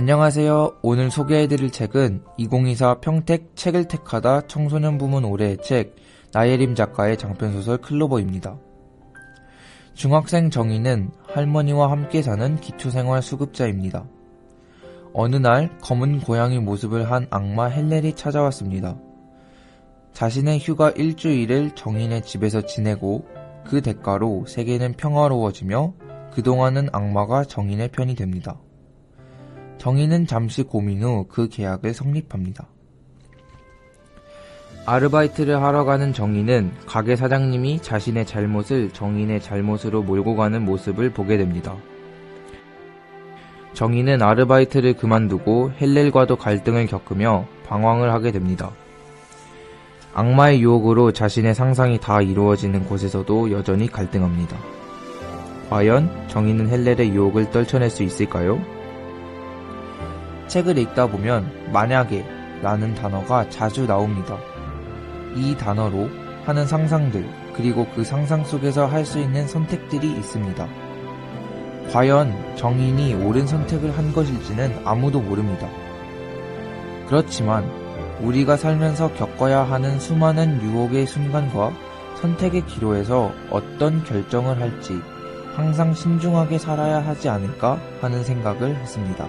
안녕하세요. 오늘 소개해드릴 책은 2024 평택 책을 택하다 청소년 부문 올해의 책 나예림 작가의 장편소설 클로버입니다. 중학생 정희는 할머니와 함께 사는 기초생활 수급자입니다. 어느 날 검은 고양이 모습을 한 악마 헬렐이 찾아왔습니다. 자신의 휴가 일주일을 정인의 집에서 지내고 그 대가로 세계는 평화로워지며 그동안은 악마가 정인의 편이 됩니다. 정인은 잠시 고민 후 그 계약을 성립합니다. 아르바이트를 하러 가는 정인은 가게 사장님이 자신의 잘못을 정인의 잘못으로 몰고 가는 모습을 보게 됩니다. 정인은 아르바이트를 그만두고 헬렐과도 갈등을 겪으며 방황을 하게 됩니다. 악마의 유혹으로 자신의 상상이 다 이루어지는 곳에서도 여전히 갈등합니다. 과연 정인은 헬렐의 유혹을 떨쳐낼 수 있을까요? 책을 읽다 보면 만약에 라는 단어가 자주 나옵니다. 이 단어로 하는 상상들, 그리고 그 상상 속에서 할 수 있는 선택들이 있습니다. 과연 정인이 옳은 선택을 한 것일지는 아무도 모릅니다. 그렇지만 우리가 살면서 겪어야 하는 수많은 유혹의 순간과 선택의 기로에서 어떤 결정을 할지 항상 신중하게 살아야 하지 않을까 하는 생각을 했습니다.